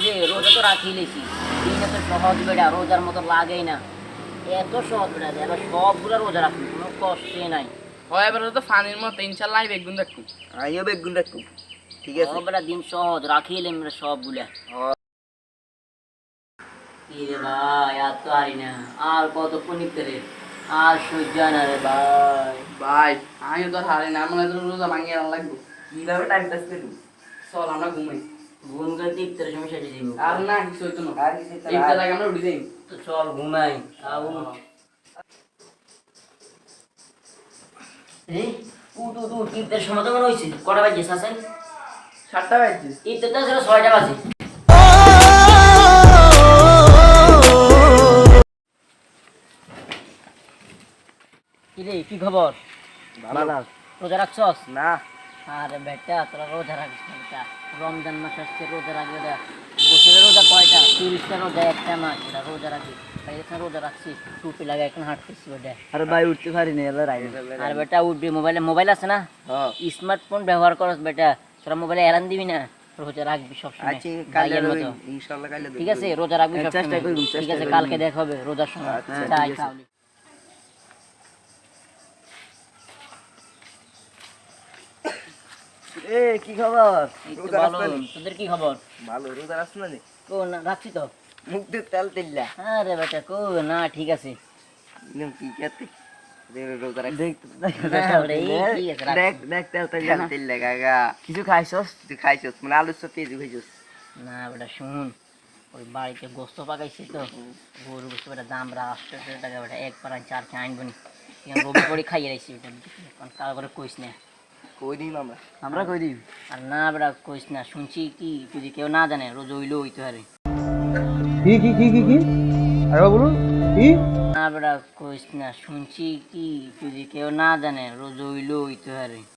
যে রোজা তো রাখি লেছি। দিন এত সহজ বেটা রোজার মতো লাগেই না। এত সহজ বেটা এবার সবগুলো রোজা রাখবি কোনো কষ্টে নাই। হয় এবার তো ফানির মতো ইনশাল্লাহ বেগুন দেখু আমিও বেগুন রাখব ঠিক আছে। সব বেটা দিন সহজ রাখি এলাম সবগুলা। কি রে ভাই আর তো আরি না। আর কত পনিতে রে। আর সহ্য হয় না রে ভাই। ভাই আমি তো হারে না। মনে হয় রোজা ভাঙিয়ে লাগবো। কীভাবে টাইম পাস করবি? চল আমরা ঘুমাই। গুন করে দীপ্তের সমস্যা দিয়ে দিব। আর না কিছু হইতো না। আর কিছু ইফতার আগে আমরা উঠে যাই। তো চল ঘুমাই। আউ রে উঠ। উঠ উঠ ঈদের সময় তো মনে হয়েছে কটা বাজে শাসেন সাতটা বাজছে। ঈদের তো ছিল ছয়টা বাজে। কিরে কি খবর? ভালো। রোজা রাখছস? না। আরে বেটা তোরা রোজা রাখিস না বেটা। রমজান মাস আসছে রোজা রাখবে বেটা বছরে রোজা কয়টা? তিরিশটা রোজা একটা মাস এটা রোজা রাখি তাই এখানে রোজা রাখছি টুপি লাগে এখন হাঁটতেছি বেটা। আরে ভাই উঠতে পারি না এলা রাইড আর বেটা উঠবি মোবাইলে মোবাইল আছে না? হ্যাঁ। স্মার্টফোন ব্যবহার করস বেটা। তোরা মোবাইলে এলান দিবি না? রোজা রাখবি সবসময়। আচ্ছা ঠিক আছে? রোজা রাখবি হ্যাঁ, চেষ্টা সবসময়। ঠিক আছে কালকে দেখা হবে রোজার সময়। এ কি খবর? ভালো তোদের কি খবর? ভালো রোজা রাখছ না কো না রাখছি তো। মুখ দিয়ে তেল তেল্লা আরে বেটা কো না ঠিক আছে। কি কেতে রোজা রাখ। না, ওরে, এই ঠিক আছে, রাখ। দেখ দেখ তেল তেল তেল্লা গাগা কিছু খাইছস? খাইছস মানে আলু সব পেঁয়াজু খাইছস। না বেটা শুন। ওই বাড়িতে গোস্ত পাকাইছি তো। গরু গোস্ত বেটা দাম রা আটশো টাকা বেটা এক পারান চার খেয়ে আনব নি রবি করে খাইয়ে রাখছি বেটা। কারণ করে কইস না। কই দিম আমরা? আমরা কই দিম? আর না বেটা কইস না শুনছি কি যদি কেউ না জানে রোজ হইল হইতে পারে। কি কি কি কি কি? আরে বলুন কি? না বেটা কইস না শুনছি কি যদি কেউ না জানে রোজ হইল হইতে পারে।